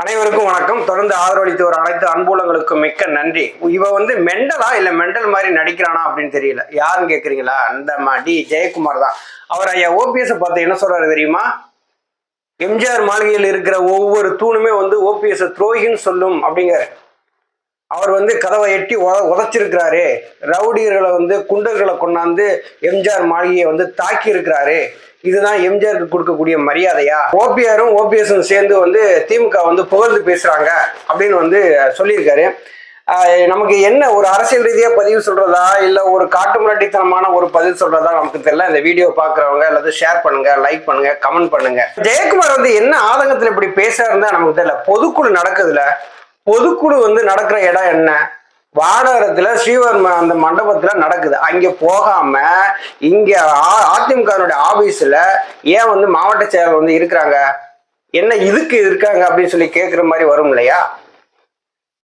அனைவருக்கும் வணக்கம். தொடர்ந்து ஆதரவளித்து வர அனைத்து அன்புலங்களுக்கும் மிக்க நன்றி. இவ வந்து மெண்டலா இல்ல மெண்டல் மாதிரி நடிக்கிறானா அப்படின்னு தெரியல. யாருன்னு கேக்குறீங்களா? அந்த டி ஜெயக்குமார் தான். அவர் ஐயா ஓபிஎஸ் பார்த்து என்ன சொல்றாரு தெரியுமா? எம்ஜிஆர் மாளிகையில் இருக்கிற ஒவ்வொரு தூணுமே வந்து ஓபிஎஸ் துரோகின்னு சொல்லும் அப்படிங்கிற அவர் வந்து கதவை எட்டி உத உதச்சிருக்கிறாரு. ரவுடியர்களை வந்து குண்டர்களை கொண்டாந்து எம்ஜிஆர் மாளிகையை வந்து தாக்கி இருக்கிறாரு இதுதான் எம்ஜிஆருக்கு கொடுக்கக்கூடிய மரியாதையா? ஓபிஆரும் ஓபிஎஸும் சேர்ந்து வந்து திமுக வந்து புகழ்ந்து பேசுறாங்க அப்படின்னு வந்து சொல்லியிருக்காரு. நமக்கு என்ன ஒரு அரசியல் ரீதியா பதிவு சொல்றதா? இல்ல ஒரு காட்டு முரட்டித்தனமான ஒரு பதிவு சொல்றதா நமக்கு தெரியல. இந்த வீடியோ பாக்குறவங்க அல்லது ஷேர் பண்ணுங்க லைக் பண்ணுங்க கமெண்ட் பண்ணுங்க. ஜெயக்குமார் வந்து என்ன ஆதங்கத்துல இப்படி பேசுறாருன்னு நமக்கு தெரியல. பொதுக்குழு நடக்குதுல. பொதுக்குழு வந்து நடக்கிற இடம் என்ன? வானகரத்துல ஸ்ரீவர்ம அந்த மண்டபத்துல நடக்குது. அங்க போகாம இங்க அதிமுகனுடைய ஆபீஸ்ல ஏன் வந்து மாவட்ட செயலர் வந்து இருக்கிறாங்க? என்ன இதுக்கு இருக்காங்க அப்படின்னு சொல்லி கேட்குற மாதிரி வரும் இல்லையா?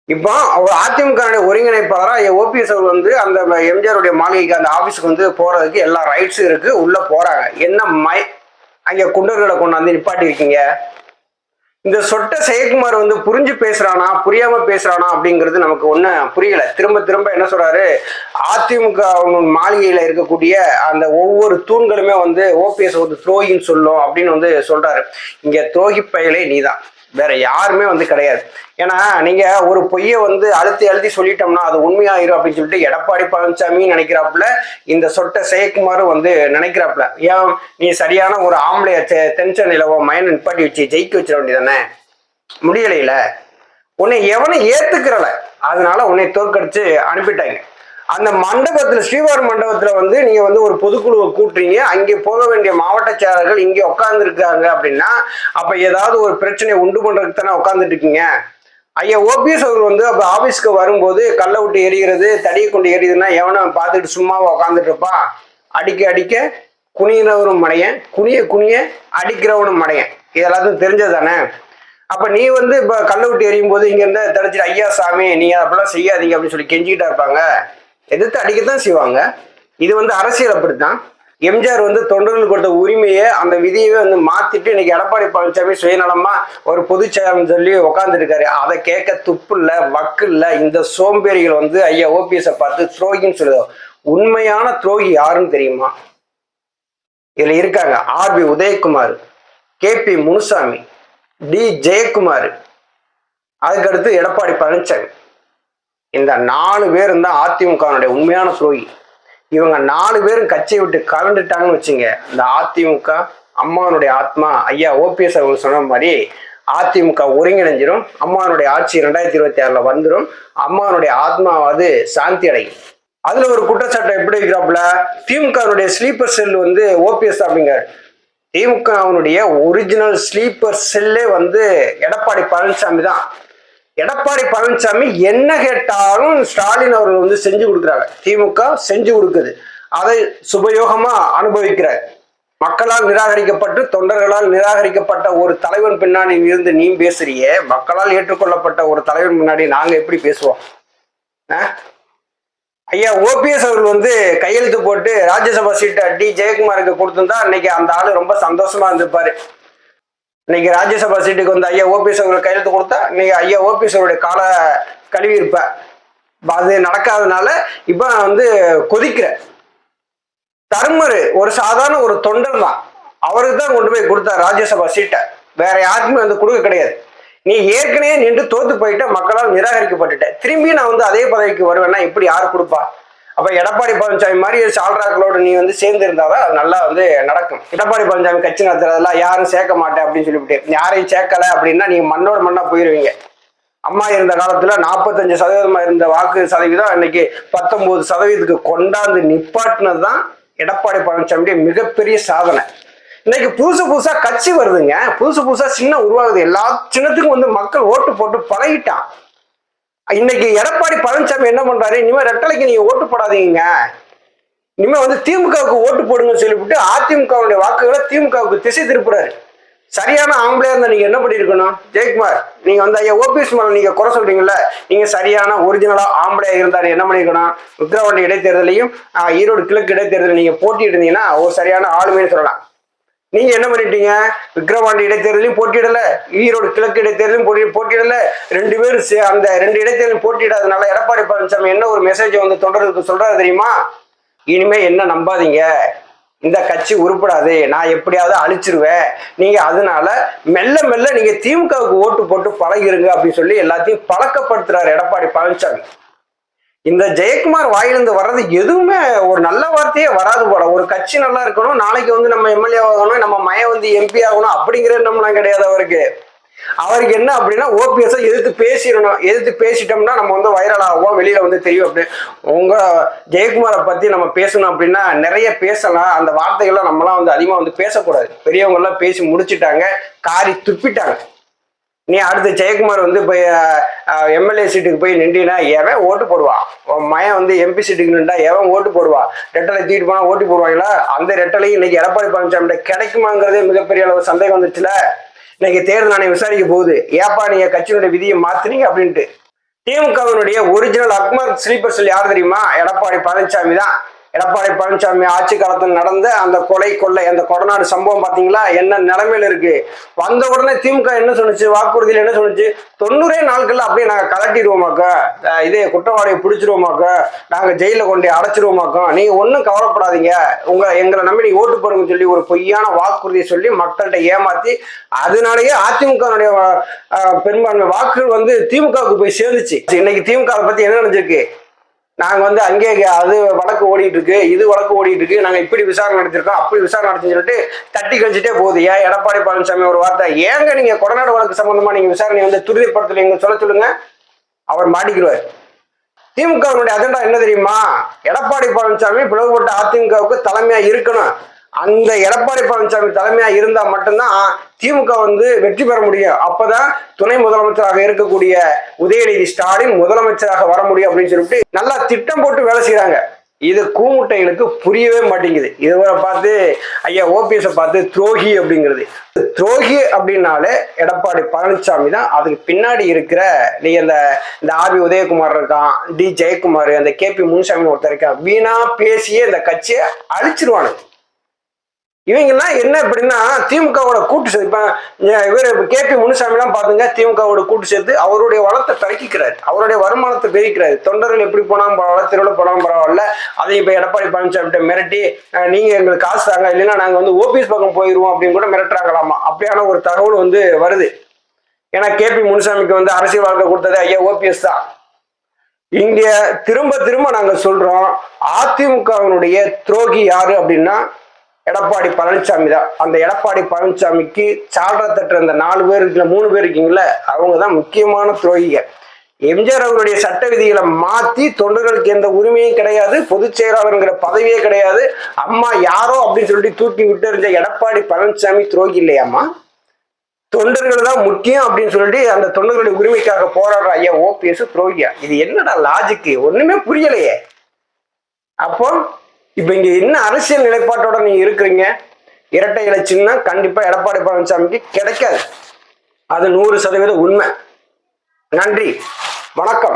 இப்போ அவர் அதிமுக ஒருங்கிணைப்பாளராக ஓபிஎஸ் அவர் வந்து அந்த எம்ஜிஆருடைய மாளிகைக்கு அந்த ஆபீஸுக்கு வந்து போறதுக்கு எல்லா ரைட்ஸும் இருக்கு. உள்ள போறாங்க. என்ன மை அங்கே குண்டர்களை கொண்டாந்து நிப்பாட்டி இருக்கீங்க இந்த சொட்ட செயக்குமார் வந்து புரிஞ்சு பேசுறானா புரியாம பேசுறானா அப்படிங்கிறது நமக்கு ஒண்ணு புரியல. திரும்ப திரும்ப என்ன சொல்றாரு? அதிமுக மாளிகையில இருக்கக்கூடிய அந்த ஒவ்வொரு தூண்களுமே வந்து ஓபிஎஸ் வந்து துரோகின்னு சொல்லும் அப்படின்னு வந்து சொல்றாரு. இங்க துரோகி பயலே நீதான். வேற யாருமே வந்து கிடையாது. ஏன்னா நீங்க ஒரு பொய்யை வந்து அழுத்தி அழுத்தி சொல்லிட்டோம்னா அது உண்மையாயிரும் அப்படின்னு சொல்லிட்டு எடப்பாடி பழனிசாமி நினைக்கிறாப்புல இந்த சொட்டை செயக்குமாரும் வந்து நினைக்கிறாப்புல ஏன் நீ சரியான ஒரு ஆம்பளைய தெ- தென் மயன் நிப்பாட்டி வச்சு ஜெயிக்க வச்சிட வேண்டியதானே முடியலையில. உன்னை எவனும் ஏத்துக்கிறல. அதனால உன்னை தோற்கடிச்சு அனுப்பிட்டாங்க. அந்த மண்டபத்தில் ஸ்ரீவார் மண்டபத்தில் வந்து நீங்கள் வந்து ஒரு பொதுக்குழுவை கூட்டுறீங்க. அங்கே போக வேண்டிய மாவட்ட செயலர்கள் இங்கே உட்காந்துருக்காங்க அப்படின்னா அப்போ ஏதாவது ஒரு பிரச்சனையை உண்டு பண்ணுறதுக்கு தானே உட்காந்துட்டு இருக்கீங்க ஐயா ஓபிஎஸ் அவர் வந்து அப்போ ஆஃபீஸ்க்கு வரும்போது கல்லை விட்டு எரிகிறது தடியை கொண்டு எரியுதுன்னா எவனை பார்த்துட்டு சும்மாவை உட்காந்துட்டு இருப்பான் அடிக்க அடிக்க குனிகிறவரும் மடையன் குனிய குனிய அடிக்கிறவனும் மடையன். இதெல்லாத்தையும் எல்லாத்துக்கும் தெரிஞ்சது தானே? அப்போ நீ வந்து இப்போ கல்லை விட்டு எரியும் போது இங்கேருந்து தடிச்சிட்டு ஐயா சாமி நீ அப்படிலாம் செய்யாதீங்க அப்படின்னு சொல்லி கெஞ்சிக்கிட்டா இருப்பாங்க. எதிர்த்து அடிக்கத்தான் செய்வாங்க. இது வந்து அரசியல் அப்படித்தான். எம்ஜிஆர் வந்து தொண்டர்கள் கொடுத்த உரிமையை அந்த விதியவே வந்து மாத்திட்டு இன்னைக்கு எடப்பாடி பழனிசாமி சுயநலமா ஒரு பொதுச் செயலாளர் சொல்லி உட்காந்துருக்காரு அதை கேட்க துப்பு இல்ல வக்கு இல்ல. இந்த சோம்பேறிகள் வந்து ஐயா ஓபிஎஸ் பார்த்து துரோகின்னு சொல்லுதோ? உண்மையான துரோகி யாருன்னு தெரியுமா? இதுல இருக்காங்க. R B Udhayakumar K P Munusamy D Jayakumar அதுக்கடுத்து எடப்பாடி பழனிசாமி. இந்த நாலு பேரும் தான் அதிமுகனுடைய உண்மையான துரோகி. இவங்க நாலு பேரும் கட்சியை விட்டு கலந்துட்டாங்கன்னு வச்சுங்க. இந்த அதிமுக அம்மானுடைய ஆத்மா ஐயா ஓபிஎஸ் அவர்கள் சொன்ன மாதிரி அதிமுக ஒருங்கிணைஞ்சிரும். அம்மானுடைய ஆட்சி ரெண்டாயிரத்தி இருபத்தி ஆறுல வந்துடும் அம்மானுடைய ஆத்மாவது சாந்தி அடையும். அதுல ஒரு குற்றச்சாட்டை எப்படி இருக்கிறாப்புல திமுகனுடைய ஸ்லீப்பர் செல் வந்து ஓபிஎஸ் அப்படிங்கிறார். திமுக அவனுடைய ஒரிஜினல் ஸ்லீப்பர் செல்லே வந்து எடப்பாடி பழனிசாமி தான். எடப்பாடி பழனிசாமி என்ன கேட்டாலும் ஸ்டாலின் அவர்கள் வந்து செஞ்சு கொடுக்குறாங்க. திமுக செஞ்சு கொடுக்குது. அதை சுபயோகமா அனுபவிக்கிறார். மக்களால் நிராகரிக்கப்பட்டு தொண்டர்களால் நிராகரிக்கப்பட்ட ஒரு தலைவன் பின்னாடி இருந்து நீ பேசுறியே மக்களால் ஏற்றுக்கொள்ளப்பட்ட ஒரு தலைவன் பின்னாடி நாங்க எப்படி பேசுவோம்? ஆ? ஐயா ஓபிஎஸ் அவர்கள் வந்து கையெழுத்து போட்டு ராஜ்யசபா சீட்டை டி ஜெயக்குமாருக்கு கொடுத்துருந்தா அன்னைக்கு அந்த ஆள் ரொம்ப சந்தோஷமா இருந்திருப்பாரு. இன்னைக்கு ராஜ்யசபா சீட்டுக்கு வந்து ஐயா ஓபிஎஸ் அவர்கள் கையெழுத்து கொடுத்தா இன்னைக்கு ஐயா ஓபிஎஸ் அவருடைய காலை கழுவி இருப்பேன் அது நடக்காதனால இப்ப நான் வந்து கொதிக்கிறேன். தர்மரு ஒரு சாதாரண ஒரு தொண்டர் தான். அவருக்கு தான் கொண்டு போய் கொடுத்தா ராஜ்யசபா சீட்டை. வேற யாருக்குமே வந்து கொடுக்க கிடையாது. நீ ஏற்கனவே நின்று தோத்து போயிட்ட மக்களால் நிராகரிக்கப்பட்டுட்ட. திரும்பி நான் வந்து அதே பதவிக்கு வருவேன்னா இப்படி யாரு கொடுப்பா? அப்ப எடப்பாடி பழனிசாமி மாதிரி சால்ராக்களோட நீ வந்து சேர்ந்து இருந்தாதான் அது நல்லா வந்து நடக்கும். எடப்பாடி பழனிசாமி கட்சி நடத்துறதெல்லாம் யாரும் சேர்க்க மாட்டேன் அப்படின்னு சொல்லிவிட்டு யாரையும் சேர்க்கல அப்படின்னா நீங்க மண்ணோட மண்ணா போயிருவீங்க. அம்மா இருந்த காலத்துல நாற்பத்தஞ்சு சதவீதமா இருந்த வாக்கு சதவீதம் இன்னைக்கு பத்தொன்பது சதவீதத்துக்கு கொண்டாந்து நிப்பாட்டினது தான் எடப்பாடி பழனிசாமியுடைய மிகப்பெரிய சாதனை. இன்னைக்கு புதுசு புதுசா கட்சி வருதுங்க. புதுசு புதுசா சின்ன உருவாகுது. எல்லா சின்னத்துக்கும் வந்து மக்கள் ஓட்டு போட்டு பழகிட்டான். இன்னைக்கு எடப்பாடி பழனிசாமி என்ன பண்றாரு? இனிமே ரெட்டலைக்கு நீங்க ஓட்டு போடாதீங்க. இனிமே வந்து திமுகவுக்கு ஓட்டு போடுங்கன்னு சொல்லிவிட்டு அதிமுகவுடைய வாக்குகளை திமுகவுக்கு திசை திருப்புறாரு. சரியான ஆம்பளையா இருந்தா நீங்க என்ன பண்ணிருக்கணும் ஜெயக்குமார் நீங்க வந்து ஐயா ஓபிஎஸ் மேல நீங்க குறை சொல்றீங்கல்ல? நீங்க சரியான ஒரிஜினலா ஆம்பளையா இருந்தாரு என்ன பண்ணிருக்கணும் உத்தரவாண்டி இடைத்தேர்தலையும் ஈரோடு கிழக்கு இடைத்தேர்தலில் நீங்க போட்டிட்டு இருந்தீங்கன்னா ஒரு சரியான ஆளுமைன்னு சொல்லலாம். நீங்க என்ன பண்ணிட்டீங்க? விக்ரவாண்டி இடைத்தேர்தலையும் போட்டியிடல. ஈரோடு கிழக்கு இடைத்தேர்தலையும் போட்டி போட்டியிடல. ரெண்டு பேரும் சே- அந்த ரெண்டு இடைத்தேர்தலும் போட்டியிடாதனால எடப்பாடி பழனிசாமி என்ன ஒரு மெசேஜ் வந்து தொண்டர்களுக்கு சொல்றாரு தெரியுமா? இனிமே என்ன நம்பாதீங்க. இந்த கட்சி உருப்படாது. நான் எப்படியாவது அழிச்சிருவேன். நீங்க அதனால மெல்ல மெல்ல நீங்க திமுகவுக்கு ஓட்டு போட்டு பழகிருங்க அப்படின்னு சொல்லி எல்லாத்தையும் பழக்கப்படுத்துறாரு எடப்பாடி பழனிசாமி. இந்த ஜெயக்குமார் வாயிலிருந்து வர்றது எதுவுமே ஒரு நல்ல வார்த்தையே வராது போல. ஒரு கட்சி நல்லா இருக்கணும் நாளைக்கு வந்து நம்ம எம்எல்ஏ ஆகணும் நம்ம மயம் வந்து எம்பி ஆகணும் அப்படிங்கிற எண்ணம்லாம் கிடையாது அவருக்கு. அவருக்கு என்ன அப்படின்னா ஓபிஎஸ் எதிர்த்து பேசிடணும். எதிர்த்து பேசிட்டோம்னா நம்ம வந்து வைரல் ஆகும் வெளியில வந்து தெரியும் அப்படின்னு உங்க ஜெயக்குமாரை பத்தி நம்ம பேசணும் அப்படின்னா நிறைய பேசலாம். அந்த வார்த்தைகள்லாம் நம்மலாம் வந்து அதிகமா வந்து பேசக்கூடாது. பெரியவங்க எல்லாம் பேசி முடிச்சுட்டாங்க காரி துப்பிட்டாங்க. நீ அடுத்து ஜெயக்குமார் வந்து போய் எம்எல்ஏ சீட்டுக்கு போய் நின்றினா எவன் ஓட்டு போடுவான் உன் மயன் வந்து எம்பி சீட்டுக்கு நின்றா எவன் ஓட்டு போடுவான் ரெட்டலை தூக்கிட்டு போனா ஓட்டு போடுவாங்களா? அந்த ரெட்டலையும் இன்னைக்கு எடப்பாடி பழனிசாமி கிடைக்குமாங்கிறதே மிகப்பெரிய அளவு சந்தேகம் வந்துச்சுல. இன்னைக்கு தேர்தல் ஆணையம் விசாரிக்க போகுது. ஏப்பா நீங்க கட்சியினுடைய விதியை மாத்தினீங்க அப்படின்ட்டு. திமுகவினுடைய ஒரிஜினல் அக்மர் ஸ்லீப்பர் செல் யார் தெரியுமா? எடப்பாடி பழனிசாமி தான். எடப்பாடி பழனிசாமி ஆட்சி காலத்தில் நடந்த அந்த கொலை கொள்ளை அந்த கொடநாடு சம்பவம் பார்த்தீங்களா என்ன நிலைமையில இருக்கு? வந்த உடனே திமுக என்ன சொன்னிச்சு? வாக்குறுதியில் என்ன சொன்னுச்சு? தொண்ணூறே நாட்கள்ல அப்படியே நாங்கள் கலட்டிடுவோமாக்கா இதே குற்றவாளியை பிடிச்சிருவோமாக்கா நாங்கள் ஜெயிலில் கொண்டு அடைச்சிருவோமாக்கோம் நீங்கள் ஒன்றும் கவலைப்படாதீங்க. உங்கள் எங்களை நம்பி நீங்க ஓட்டு போடுங்கன்னு சொல்லி ஒரு பொய்யான வாக்குறுதியை சொல்லி மக்கள்கிட்ட ஏமாத்தி அதனாலேயே அதிமுகனுடைய பெரும்பான்மை வாக்குகள் வந்து திமுகவுக்கு போய் சேர்ந்துச்சு இன்னைக்கு திமுக வை பத்தி என்ன நினைச்சிருக்கு? நாங்கள் வந்து அங்கே அது வழக்கு ஓடிட்டு இருக்கு இது வழக்கு ஓடிட்டு இருக்கு. நாங்கள் இப்படி விசாரணை நடத்திருக்கோம் அப்படி விசாரணை நடத்தி சொல்லிட்டு தட்டி கழிச்சிட்டே போகுது. ஏன் எடப்பாடி பழனிசாமி ஒரு வார்த்தை? ஏங்க நீங்க கொடநாடு வழக்கு சம்பந்தமா நீங்க விசாரணை வந்து துரிதப்படுத்தலைங்க சொல்ல சொல்லுங்க. அவர் மாட்டிக்கிடுவார். திமுகவினுடைய அஜெண்டா என்ன தெரியுமா? எடப்பாடி பழனிசாமி பிளவுபட்ட அதிமுகவுக்கு தலைமையா இருக்கணும். அந்த எடப்பாடி பழனிசாமி தலைமையா இருந்தா மட்டும்தான் திமுக வந்து வெற்றி பெற முடியும். அப்பதான் துணை முதலமைச்சராக இருக்கக்கூடிய உதயநிதி ஸ்டாலின் முதலமைச்சராக வர முடியும் அப்படின்னு சொல்லிட்டு நல்லா திட்டம் போட்டு வேலை செய்யறாங்க இது கூமுட்டைகளுக்கு புரியவே மாட்டேங்குது. இதுவரை பார்த்து ஐயா ஓபிஎஸ் பார்த்து துரோகி அப்படிங்கிறது. துரோகி அப்படின்னாலே எடப்பாடி பழனிசாமி தான். அதுக்கு பின்னாடி இருக்கிற நீ அந்த இந்த ஆர்பி உதயகுமார் இருக்கான் டி ஜெயக்குமார் அந்த கே பி முனுசாமி ஒருத்தர் இருக்கான். வீணா பேசியே இந்த கட்சியை அழிச்சிருவானு இவங்கெல்லாம் என்ன அப்படின்னா திமுகவோட கூட்டு சேர்த்து இவர் கே பி முனுசாமிலாம் பாத்துங்க திமுகவோட கூட்டு சேர்த்து அவருடைய வளத்தை பெருக்கிக்கிறார். அவருடைய வருமானத்தை பெருக்கிறார் தொண்டர்கள் எப்படி போனாலும் பரவாயில்ல திருவிழா போனாலும் பரவாயில்ல அதை இப்ப எடப்பாடி பழனிசாமிகிட்ட மிரட்டி நீங்கள் நீங்க எங்களுக்கு காசு தாங்க இல்லைன்னா நாங்க வந்து ஓபிஎஸ் பக்கம் போயிருவோம் அப்படின்னு கூட மிரட்டுறாங்களாமா? அப்படியான ஒரு தகவல் வந்து வருது. ஏன்னா கே பி முனுசாமிக்கு வந்து அரசியல் வாழ்க்கை கொடுத்தது ஐயா ஓபிஎஸ் தான். இங்க திரும்ப திரும்ப நாங்க சொல்றோம் அதிமுகவினுடைய துரோகி யாரு அப்படின்னா எடப்பாடி பழனிசாமி தான். அந்த எடப்பாடி பழனிசாமிக்கு சால்ற தட்டுற அந்த நாலு பேர் இருக்குல்ல மூணு பேர் இருக்கீங்களா அவங்க தான் முக்கியமான துரோகிகள். எம்ஜிஆர் அவருடைய சட்ட விதிகளை மாத்தி தொண்டர்களுக்கு எந்த உரிமையும் கிடையாது பொதுச் செயலாளருங்கிற பதவியே கிடையாது. அம்மா யாரோ அப்படின்னு சொல்லிட்டு தூக்கி விட்டு இருந்த எடப்பாடி பழனிசாமி துரோகி இல்லையாம்மா? தொண்டர்கள் தான் முக்கியம் அப்படின்னு சொல்லிட்டு அந்த தொண்டர்களுடைய உரிமைக்காக போராடுற ஐயா ஓபிஎஸ் துரோகியா? இது என்னடா லாஜிக்கு ஒண்ணுமே புரியலையே. அப்போ இப்ப இங்க என்ன அரசியல் நிலைப்பாட்டோட நீங்க இருக்கிறீங்க? இரட்டை இலச்சின்னா கண்டிப்பா எடப்பாடி பழனிசாமிக்கு கிடைக்காது. அது நூறு சதவீதம் உண்மை. நன்றி. வணக்கம்.